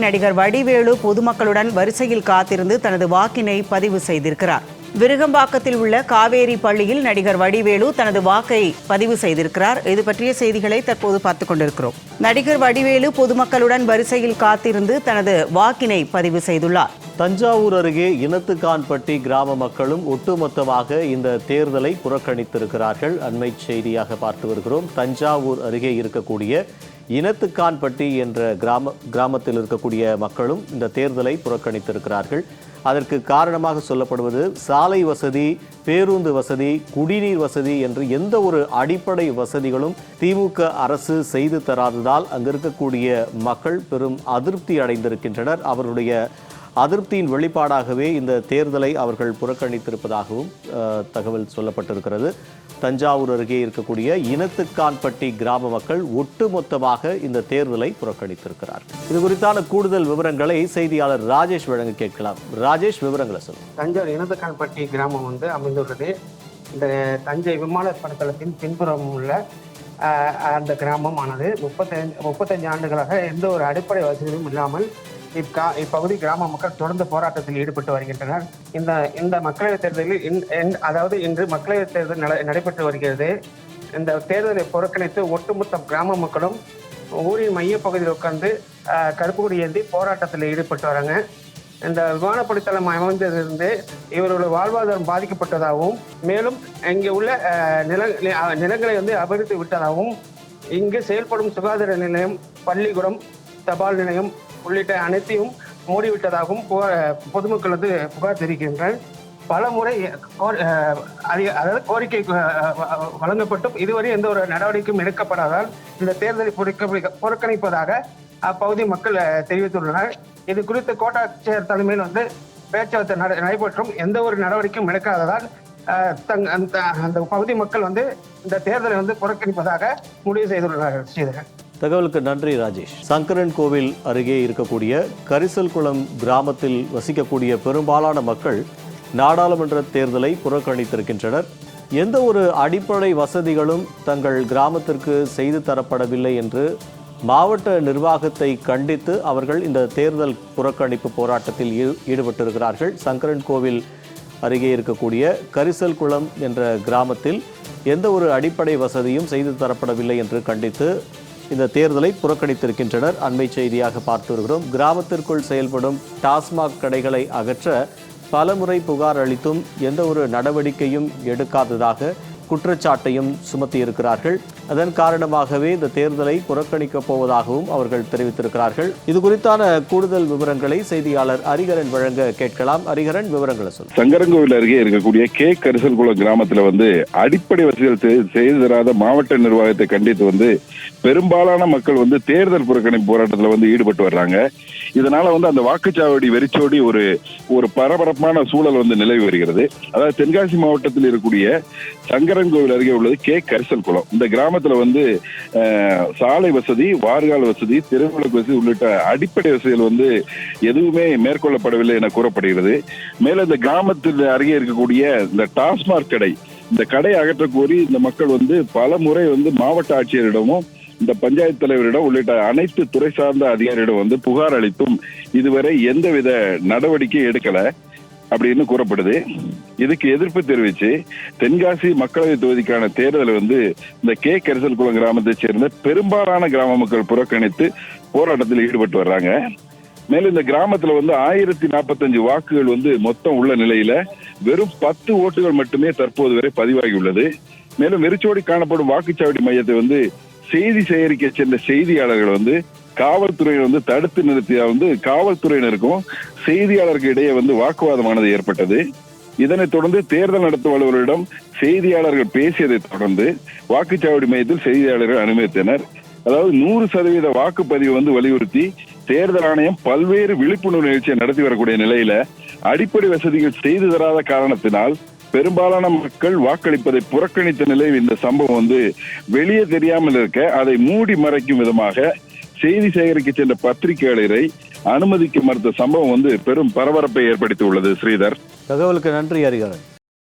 நடிகர் வடிவேலு பொதுமக்களுடன் வரிசையில் காத்திருந்து தனது வாக்கினை பதிவு செய்திருக்கிறார். விருகம்பாக்கத்தில் உள்ள காவேரி பள்ளியில் நடிகர் வடிவேலு தனது வாக்கை பதிவு செய்திருக்கிறார். இது பற்றிய செய்திகளை தற்போது பார்த்துக் கொண்டிருக்கிறோம். நடிகர் வடிவேலு பொதுமக்களுடன் வரிசையில் காத்திருந்து தனது வாக்கினை பதிவு செய்துள்ளார். தஞ்சாவூர் அருகே இனத்துக்கான்பட்டி கிராம மக்களும் ஒட்டுமொத்தமாக இந்த தேர்தலை புறக்கணித்திருக்கிறார்கள். அண்மை செய்தியாக பார்த்து வருகிறோம். தஞ்சாவூர் அருகே இருக்கக்கூடிய இனத்துக்கான்பட்டி என்ற கிராம கிராமத்தில் இருக்கக்கூடிய மக்களும் இந்த தேர்தலை புறக்கணித்திருக்கிறார்கள். அதற்கு காரணமாக சொல்லப்படுவது சாலை வசதி பேருந்து வசதி குடிநீர் வசதி என்று எந்த ஒரு அடிப்படை வசதிகளும் திமுக அரசு செய்து தராததால் அங்கு இருக்கக்கூடிய மக்கள் பெரும் அதிருப்தி அடைந்திருக்கின்றனர். அவருடைய அதிருப்தியின் வெளிப்பாடாகவே இந்த தேர்தலை அவர்கள் புறக்கணித்திருப்பதாகவும் தகவல் சொல்லப்பட்டிருக்கிறது. தஞ்சாவூர் அருகே இருக்கக்கூடிய இனத்துக்கான்பட்டி கிராம மக்கள் ஒட்டுமொத்தமாக இந்த தேர்தலை புறக்கணித்திருக்கிறார். இது குறித்தான கூடுதல் விவரங்களை செய்தியாளர் ராஜேஷ் வழங்க கேட்கலாம். ராஜேஷ் விவரங்களை சொல்லுங்க. தஞ்சாவூர் இனத்துக்கான்பட்டி கிராமம் வந்து அமைந்துள்ளது. இந்த தஞ்சை விமான படத்தளத்தின் பின்புறம் உள்ள அந்த கிராமமானது. முப்பத்தஞ்சு முப்பத்தஞ்சு ஆண்டுகளாக எந்த ஒரு அடிப்படை வசதியும் இல்லாமல் இக்கா இப்பகுதி கிராம மக்கள் தொடர்ந்து போராட்டத்தில் ஈடுபட்டு வருகின்றனர். இந்த இந்த மக்களவைத் தேர்தலில் இன்- அதாவது இன்று மக்களவைத் தேர்தல் நடைபெற்று வருகிறது. இந்த தேர்தலை புறக்கணித்து ஒட்டுமொத்த கிராம மக்களும் ஊரின் மையப்பகுதியில் உட்கார்ந்து கருப்புக்குடி ஏந்தி போராட்டத்தில் ஈடுபட்டு வராங்க. இந்த விமானப்படித்தளம் அமைந்ததிலிருந்து இவர்களுடைய வாழ்வாதாரம் பாதிக்கப்பட்டதாகவும் மேலும் இங்கே உள்ள நில நிலங்களை வந்து அபகரித்து விட்டதாகவும் இங்கு செயல்படும் சுகாதார நிலையம் பள்ளிக்கூடம் தபால் நிலையம் உள்ளிட்ட அனைத்தையும் மூடிவிட்டதாகவும் பொதுமக்கள் வந்து புகார் தெரிவிக்கின்றனர். பல முறை அதாவது கோரிக்கை வழங்கப்பட்டும். இதுவரை எந்த ஒரு நடவடிக்கையும் எடுக்கப்படாதால் இந்த தேர்தலை புறக்கணிப்பதாக அப்பகுதி மக்கள் தெரிவித்துள்ளனர். இது குறித்து கோட்டாட்சியர் தலைமையில் வந்து பேச்சுவார்த்தை நட- நடைபெற்றும். எந்த ஒரு நடவடிக்கையும் எடுக்காததால் தங்- அந்த அந்த பகுதி மக்கள் வந்து இந்த தேர்தலை வந்து புறக்கணிப்பதாக முடிவு செய்துள்ளனர் ஸ்ரீதரன் தகவலுக்கு நன்றி ராஜேஷ். சங்கரன் கோவில் அருகே இருக்கக்கூடிய கரிசல்குளம் கிராமத்தில் வசிக்கக்கூடிய பெரும்பாலான மக்கள் நாடாளுமன்ற தேர்தலை புறக்கணித்திருக்கின்றனர். எந்த ஒரு அடிப்படை வசதிகளும் தங்கள் கிராமத்திற்கு செய்து தரப்படவில்லை என்று மாவட்ட நிர்வாகத்தை கண்டித்து அவர்கள் இந்த தேர்தல் புறக்கணிப்பு போராட்டத்தில் ஈடுபட்டிருக்கிறார்கள். சங்கரன் கோவில் அருகே இருக்கக்கூடிய கரிசல்குளம் என்ற கிராமத்தில் எந்த ஒரு அடிப்படை வசதியும் செய்து தரப்படவில்லை என்று கண்டித்து இந்த தேர்தலை புறக்கணித்திருக்கின்றனர். அண்மை செய்தியாக பார்த்து வருகிறோம். கிராமத்திற்குள் செயல்படும் டாஸ்மாக் கடைகளை அகற்ற பலமுறை புகார் அளித்தும் எந்த ஒரு நடவடிக்கையும் எடுக்காததாக குற்றச்சாட்டையும் சுமத்தியிருக்கிறார்கள். அதன் காரணமாகவே இந்த தேர்தலை புறக்கணிக்கப் போவதாகவும் அவர்கள் தெரிவித்திருக்கிறார்கள். இது குறித்தான கூடுதல் விவரங்களை செய்தியாளர் ஹரிகரன் வழங்க கேட்கலாம். ஹரிகரன் விவரங்களை சொல் சங்கரங்கோவில் அருகே இருக்கக்கூடிய கே. கரிசல்குளம் கிராமத்துல வந்து அடிப்படை வசதிகள் செய்து தராத மாவட்ட நிர்வாகத்தை கண்டித்து வந்து பெரும்பாலான மக்கள் வந்து தேர்தல் புறக்கணிப்பு போராட்டத்துல வந்து ஈடுபட்டு வர்றாங்க. இதனால வந்து அந்த வாக்குச்சாவடி வெறிச்சோடி ஒரு ஒரு பரபரப்பான சூழல் வந்து நிலவி வருகிறது. அதாவது தென்காசி மாவட்டத்தில் இருக்கக்கூடிய சங்கரன்கோவில் அருகே உள்ளது கே. கரிசல் குளம். இந்த கிராமத்துல வந்து சாலை வசதி வார்கால் வசதி தெருவிளக்கு வசதி உள்ளிட்ட அடிப்படை வசதிகள் வந்து எதுவுமே மேற்கொள்ளப்படவில்லை என கூறப்படுகிறது. மேலும் இந்த கிராமத்தில் அருகே இருக்கக்கூடிய இந்த டாஸ்மாக் கடை இந்த கடை அகற்ற கோரி இந்த மக்கள் வந்து பல முறை வந்து மாவட்ட ஆட்சியரிடமும் இந்த பஞ்சாயத்து தலைவரிடம் உள்ளிட்ட அனைத்து துறை சார்ந்த அதிகாரியிடம் வந்து புகார் அளித்தும் இதுவரை எந்தவித நடவடிக்கை எடுக்கல. அப்படின்னு கூறப்படுது. இதுக்கு எதிர்ப்பு தெரிவித்து தென்காசி மக்களவை தொகுதிக்கான தேர்தலை வந்து இந்த கே. கரிசல்குளம் கிராமத்தைச் சேர்ந்த பெரும்பாலான கிராம மக்கள் புறக்கணித்து போராட்டத்தில் ஈடுபட்டு வர்றாங்க. மேலும் இந்த கிராமத்துல வந்து ஆயிரத்தி நாற்பத்தஞ்சு வாக்குகள் வந்து மொத்தம் உள்ள நிலையில வெறும் பத்து ஓட்டுகள் மட்டுமே தற்போது வரை பதிவாகி உள்ளது. மேலும் வெறிச்சோடி காணப்படும் வாக்குச்சாவடி மையத்தை வந்து செய்தி சேகரிக்க சென்ற செய்தியாளர்கள் வந்து காவல்துறையை வந்து தடுத்து நிறுத்திய வந்து காவல்துறையினருக்கும் செய்தியாளருக்கு இடையே வந்து வாக்குவாதமானது ஏற்பட்டது. இதனைத் தொடர்ந்து தேர்தல் நடத்தும் அலுவலரிடம் செய்தியாளர்கள் பேசியதை தொடர்ந்து வாக்குச்சாவடி மையத்தில் செய்தியாளர்கள் அனுமதித்தனர். அதாவது நூறு சதவீத வாக்குப்பதிவு வந்து வலியுறுத்தி தேர்தல் ஆணையம் பல்வேறு விழிப்புணர்வு நிகழ்ச்சியை நடத்தி வரக்கூடிய நிலையில அடிப்படை வசதிகள் செய்து தராத காரணத்தினால் பெரும்பாலான மக்கள் வாக்களிப்பதை புறக்கணித்த நிலையில் இந்த சம்பவம் வந்து வெளியே தெரியாமல் இருக்க அதை மூடி மறைக்கும் விதமாக செய்தி சேகரிக்க சென்ற பத்திரிகையாளரை அனுமதிக்க மறுத்த சம்பவம் வந்து பெரும் பரபரப்பை ஏற்படுத்தி உள்ளது ஸ்ரீதர். தகவலுக்கு நன்றி ஹரிகரன்